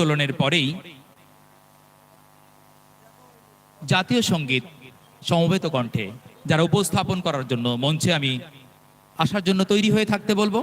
উত্তোলনের পরেই জাতীয় সংগীত সমবেত কণ্ঠে যারা উপস্থাপন করার জন্য মঞ্চে আমি আসার জন্য তৈরি হয়ে থাকতে বলব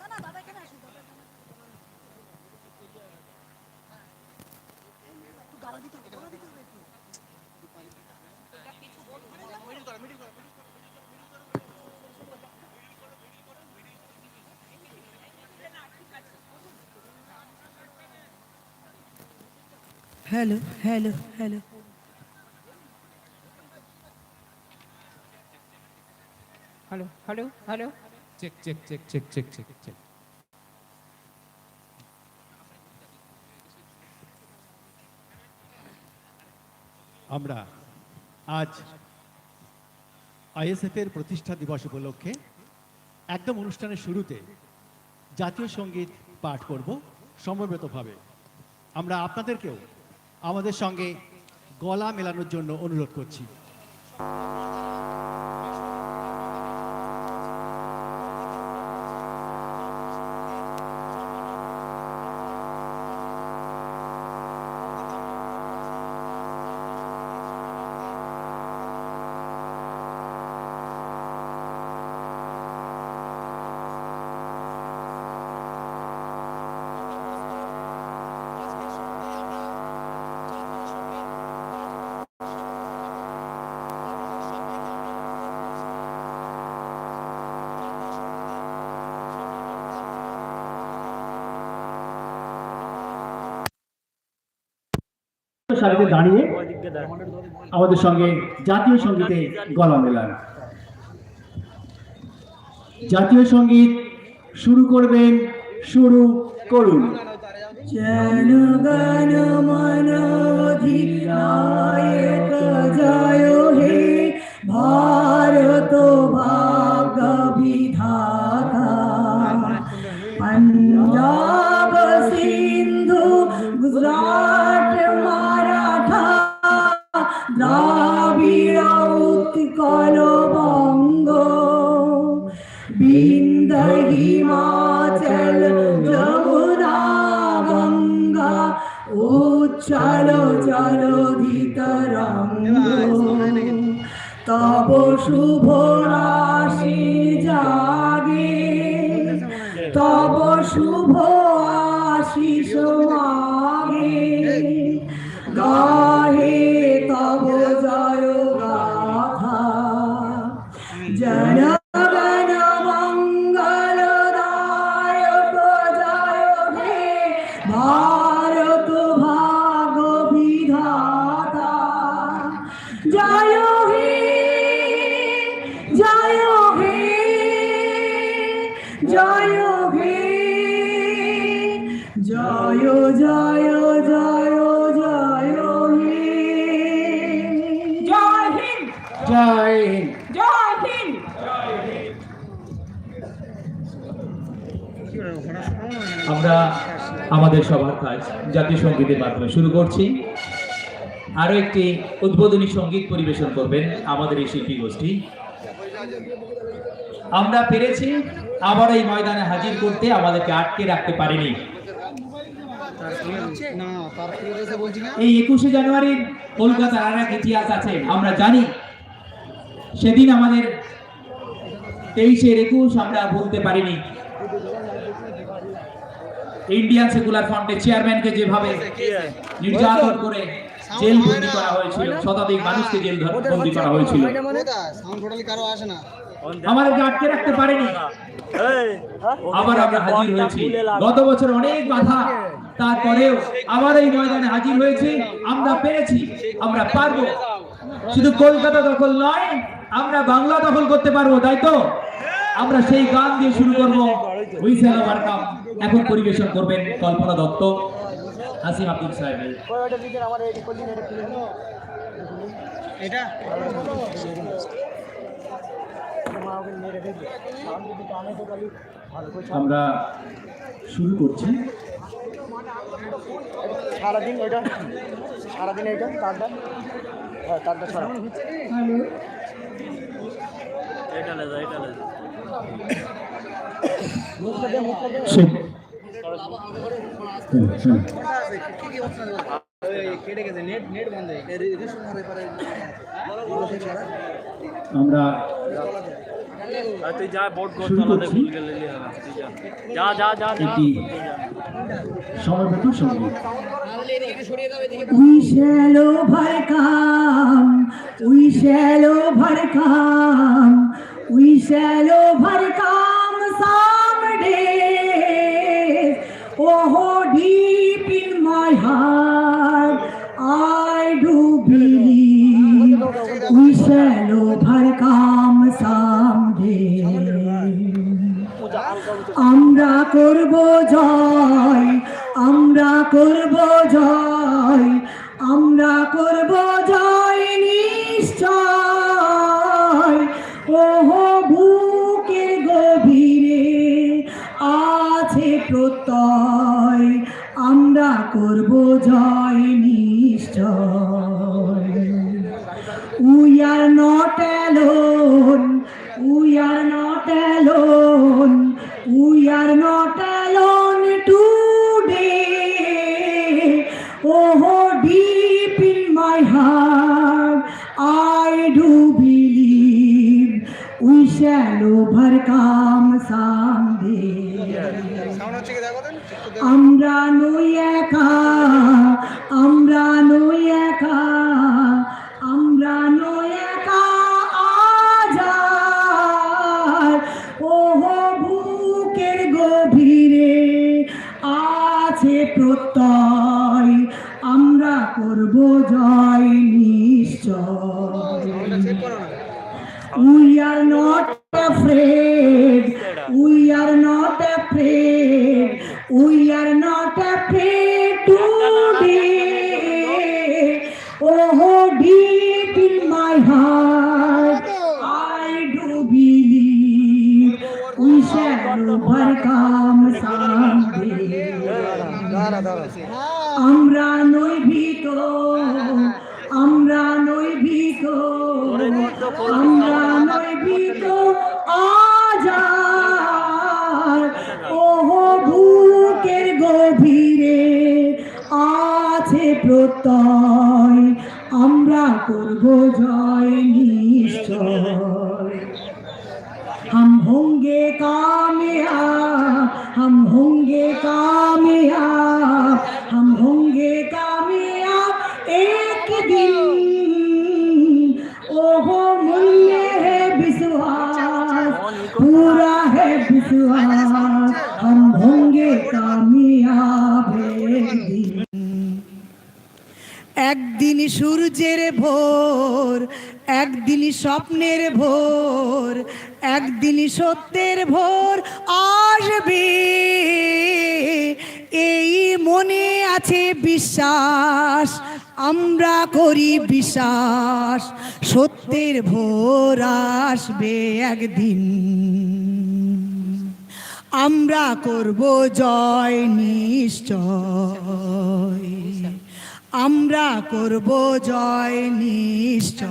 না না দাদা এখানে আসুন দাদা এখানে আসুন। একটু গালা দিতে হবে গালা দিতে হবে একটু hello hello hello hello hello hello check check check check check check check আমরা আজ আইএসএফ এর প্রতিষ্ঠা দিবস উপলক্ষে একদম অনুষ্ঠানের শুরুতে জাতীয় সংগীত পাঠ করব সমবেতভাবে। আমরা আপনাদেরকেও আমাদের সঙ্গে গলা মেলানোর জন্য অনুরোধ করছি। সারিতে দাঁড়িয়ে আমাদের সঙ্গে জাতীয় সঙ্গীতে গলা মেলান। জাতীয় সংগীত শুরু করবেন, শুরু করুন। জনগণ ভারত ভাগ বিধাতা পঞ্জাব উচ্ছল জলধিত তব শুভ রাশি জাগে। তব শুভ জয় হে জয় জয় জয় জয় হে জয় হিন্দ। জয় হিন্দ। জয় হিন্দ। আমরা আমাদের সবার কাজ জাতীয় সঙ্গীতের মাধ্যমে শুরু করছি। আরও একটি উদ্বোধনী সংগীত পরিবেশন করবেন আমাদের এই শিল্পী গোষ্ঠী। আমরা পেরেছি আবার এই ময়দানে হাজির করতে আমাদেরকে আটকে রাখতে পারিনি। এই একুশে জানুয়ারির কলকাতার আর এক ইতিহাস আছে, আমরা জানি। সেদিন আমাদের তেইশের একুশ আমরা বলতে পারিনি। ইন্ডিয়ান সেকুলার ফ্রন্টের চেয়ারম্যানকে যেভাবে নির্যাতন করে জেল বন্দি করা হয়েছিল, শতাধিক মানুষকে জেল বন্দি করা হয়েছিল। আমাদেরকে আটকে রাখতে পারেনি। আবার আমরা হাজির হয়েছি। গত বছর অনেক বাধা তারপরেও আবার এই ময়দানে হাজির হয়েছি। আমরা পেরেছি আমরা পারব। শুধু কলকাতা দখল নয় আমরা বাংলা দখল করতে পারব তাই তো? আমরা সেই গান দিয়ে শুরু করব। হুইসেল এখন পরিবেশন করবেন কল্পনা দত্ত হাসিম আব্দুল সাহেবের এটা? আমরা শুরু করছি। সারাদিন এটা? সারাদিন এটা? তারটা হ্যাঁ তারটা সারা হুম। কেটে তুই যা বোর্ড কর শুরু ভুল গেলে যা যা যা যা সমবেত সংগীত We shall overcome. We shall overcome. We shall overcome someday. Oh, deep in my heart, করব জয়, আমরা করব জয়, আমরা করব জয় নিশ্চয়। ওহো বুকের গভীরে আছে প্রত্যয়, আমরা করব জয়। আমরা নই একা shall overcome someday. আমরা নই ভীত আমরা নই ভীত আমরা নই ভীত আজার ওহো বুকের গভীরে আছে প্রত্যয় আমরা করব জয় নিশ্চয় हम होंगे कामयाब हम होंगे कामयाब हम होंगे कामयाब एक दिन ओहो मूल्य है विश्वास पूरा है विश्वास हम होंगे कामयाब एक दिन একদিন সূর্যের ভোর একদিন স্বপ্নের ভোর একদিন সত্যের ভোর আসবে। এই মনে আছে বিশ্বাস, আমরা করি বিশ্বাস, সত্যের ভোর আসবে একদিন। আমরা করব জয় নিশ্চয়। আমরা করব জয় নিশ্চয়।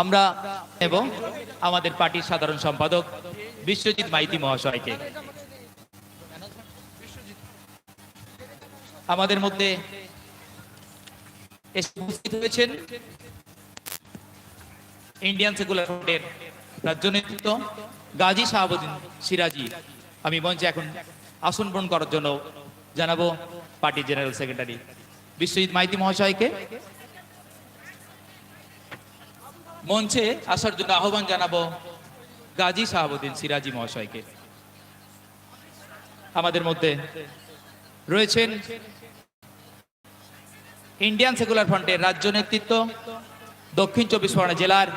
আমরা এবং আমাদের পার্টির সাধারণ সম্পাদক বিশ্বজিৎ মাইতি মহাশয়কে। আমাদের মধ্যে উপস্থিত হয়েছেন ইন্ডিয়ান সেকুলার ফ্রন্টের রাজ্য নেতৃত্ব গাজী শাহাবুদ্দিন সিরাজি। আমি মঞ্চে এখন আসন গ্রহণ করার জন্য জানাব পার্টির জেনারেল সেক্রেটারি বিশ্বজিৎ মাইতি মহাশয়কে। মঞ্চে আসার জন্য আহ্বান জানাব গাজী শাহাবুদ্দিন সিরাজি মহাশয়কে। আমাদের মধ্যে রয়েছেন ইন্ডিয়ান সেকুলার ফ্রন্টের রাজ্য নেতৃত্ব, দক্ষিণ চব্বিশ পরগনা জেলার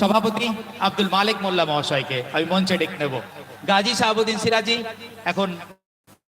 সভাপতি আব্দুল মালিক মোল্লা মহাশয়কে আমি মঞ্চে ডেকে নেব। গাজী শাহাবুদ্দিন সিরাজি, এখন